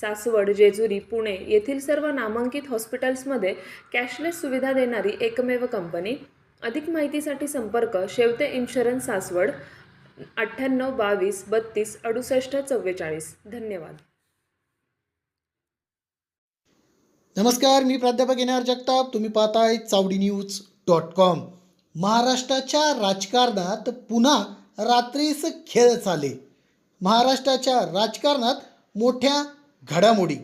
सासवड जेजुरी पुणे येथील सर्व नामांकित हॉस्पिटल्समध्ये कॅशलेस सुविधा देणारी एकमेव कंपनी. अधिक माहितीसाठी संपर्क शेवते इन्शुरन्स सासवड अठ्ठ्याण्णव बावीस बत्तीस अडुसष्ट चव्वेचाळीस. धन्यवाद. नमस्कार मी प्राध्यापक येणार जगताप. तुम्ही पाहताय चावडी न्यूज डॉट कॉम. महाराष्ट्राच्या राजकारणात पुन्हा रात्रीस खेळ चाले. महाराष्ट्राच्या राजकारणात मोठ्या घडामोडी.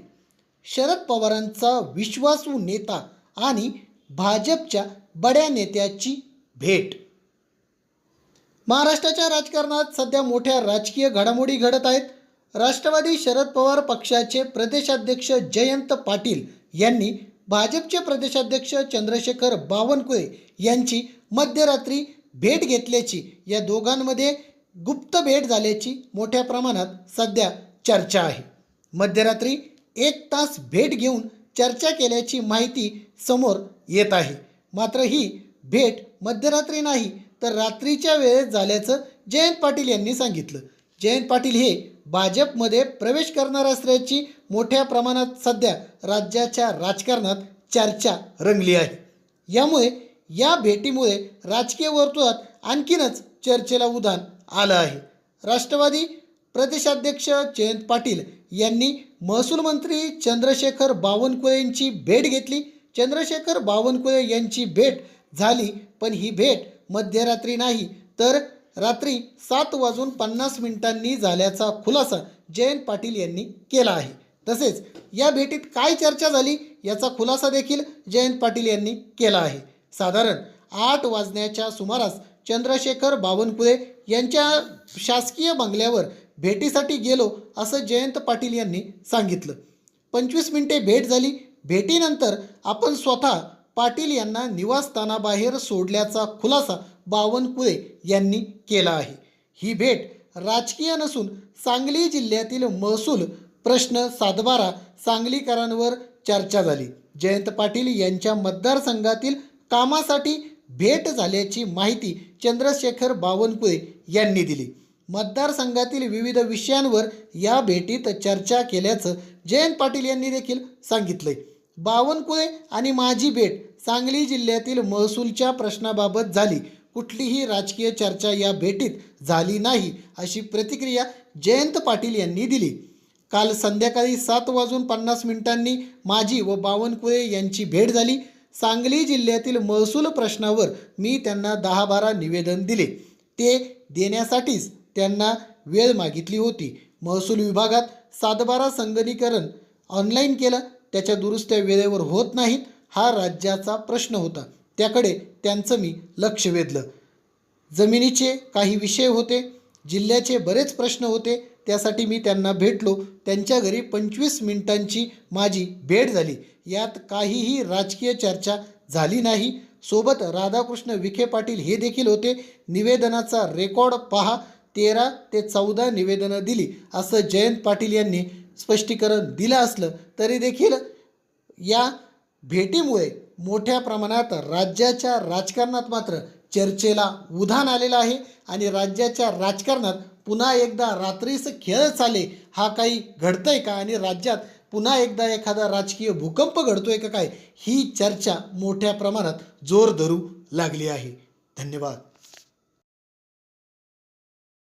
शरद पवारांचा विश्वासू नेता आणि भाजपच्या बड्या नेत्याची भेट. महाराष्ट्राच्या राजकारणात सध्या मोठ्या राजकीय घडामोडी घडत आहेत. राष्ट्रवादी शरद पवार पक्षाचे प्रदेशाध्यक्ष जयंत पाटील यांनी भाजपचे प्रदेशाध्यक्ष चंद्रशेखर बावनकुळे यांची मध्यरात्री भेट घेतल्याची या दोघांमध्ये गुप्त भेट झाल्याची मोठ्या प्रमाणात सध्या चर्चा आहे. मध्यरात्री एक तास भेट घेऊन चर्चा केल्याची माहिती समोर येत आहे. मात्र ही भेट मध्यरात्री नाही तर रात्रीच्या वेळेत झाल्याचं जयंत पाटील यांनी सांगितलं. जयंत पाटील हे भाजपमध्ये प्रवेश करणार असल्याची मोठ्या प्रमाणात सध्या राज्याच्या राजकारणात चर्चा रंगली आहे. यामुळे या भेटीमुळे राजकीय वर्तुळात आणखीनच चर्चेला उधाण आलं आहे. राष्ट्रवादी प्रदेशाध्यक्ष जयंत पाटील यांनी महसूल मंत्री चंद्रशेखर बावनकुळे यांची भेट घेतली. चंद्रशेखर बावनकुळे यांची भेट झाली पण ही भेट मध्यरात्री नाही तर रात्री सात वाजून पन्नास मिनिटांनी झाल्याचा खुलासा जयंत पाटील यांनी केला आहे. तसेच या भेटीत काय चर्चा झाली याचा खुलासा देखील जयंत पाटील यांनी केला आहे. साधारण आठ वाजण्याच्या सुमारास चंद्रशेखर बावनकुळे यांच्या शासकीय बंगल्यावर भेटीसाठी गेलो असं जयंत पाटील यांनी सांगितलं. पंचवीस मिनिटे भेट झाली. भेटीनंतर आपण स्वतः पाटील यांना निवासस्थानाबाहेर सोडल्याचा खुलासा बावनकुळे यांनी केला आहे. ही भेट राजकीय नसून सांगली जिल्ह्यातील महसूल प्रश्न सातबारा सांगलीकरांवर चर्चा झाली. जयंत पाटील यांच्या मतदारसंघातील कामासाठी भेट झाल्याची माहिती चंद्रशेखर बावनकुळे यांनी दिली. मतदारसंघातील विविध विषयांवर या भेटीत चर्चा केल्याचं जयंत पाटील यांनी देखील सांगितलंय. बावनकुळे आणि माझी भेट सांगली जिल्ह्यातील महसूलच्या प्रश्नाबाबत झाली. कुठलीही राजकीय चर्चा या भेटीत झाली नाही अशी प्रतिक्रिया जयंत पाटील यांनी दिली. काल संध्याकाळी सात वाजून पन्नास मिनिटांनी माझी व बावनकुळे यांची भेट झाली. सांगली जिल्ह्यातील महसूल प्रश्नावर मी त्यांना दहा बारा निवेदन दिले. ते देण्यासाठीच त्यांना वेळ मागितली होती. महसूल विभागात सातबारा संगणीकरण ऑनलाईन केलं. त्याच्या दुरुस्त्या वेळेवर होत नाहीत हा राज्याचा प्रश्न होता. त्याकडे त्यांचं मी लक्ष वेधलं. जमिनीचे काही विषय होते. जिल्ह्याचे बरेच प्रश्न होते. त्यासाठी मी त्यांना भेटलो. त्यांच्या घरी पंचवीस मिनिटांची माझी भेट झाली. यात काहीही राजकीय चर्चा झाली नाही. सोबत राधाकृष्ण विखे पाटील हे देखील होते. निवेदनाचा रेकॉर्ड पहा. तेरा ते चौदा निवेदनं दिली. असं जयंत पाटील यांनी स्पष्टीकरण दिलं असलं तरी देखील या भेटीमुळे मोठ्या प्रमाणात राज्याच्या राजकारणात मात्र चर्चेला उधाण आलेलं आहे आणि राज्याच्या राजकारणात पुन्हा एकदा रात्रीस खेळ चाले हा काही घडतंय का? आणि राज्यात पुन्हा एकदा एखादा राजकीय भूकंप घडतोय का काय? ही चर्चा मोठ्या प्रमाणात जोर धरू लागली आहे. धन्यवाद.